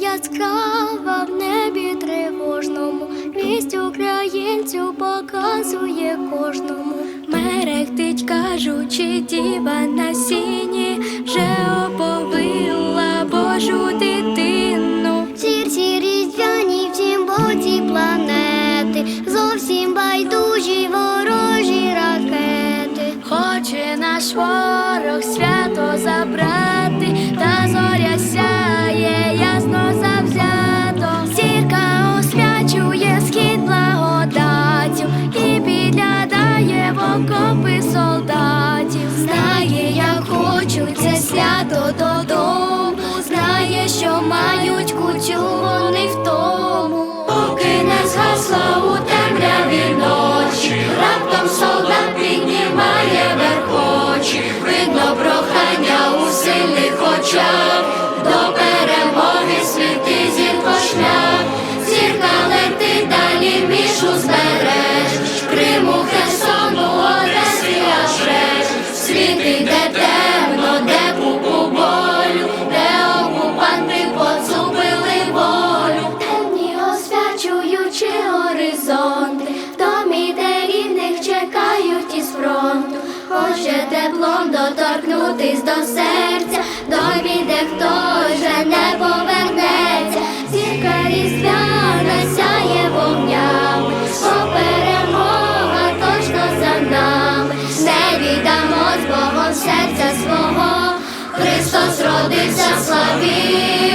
яскрава в небі тривожному, мість українцю показує кожному, мерехтить, кажучи, діва на сіні, вже оповила Божу дитину. Сірці різдвяні всім боці планети, зовсім байдужі ворожі ракети, хоче наш ворог свято забрати. Хочуть це свято додому. Знає, що мають кутю вони в тому. Поки не згасла у темряві ночі, раптом солдат піднімає верхочі, видно прохання у сильних очах, до перемоги світи зірко шлях, зірка летить далі мішу збереж, Криму, Херсону, Одесі, аж реж. світи, де теплом доторкнутись до серця, в домі, де хто вже не повернеться, зірка різдвяна сяє вогнями, бо перемога точно за нами, не віддамо з Богом серця свого, Христос родився, славі.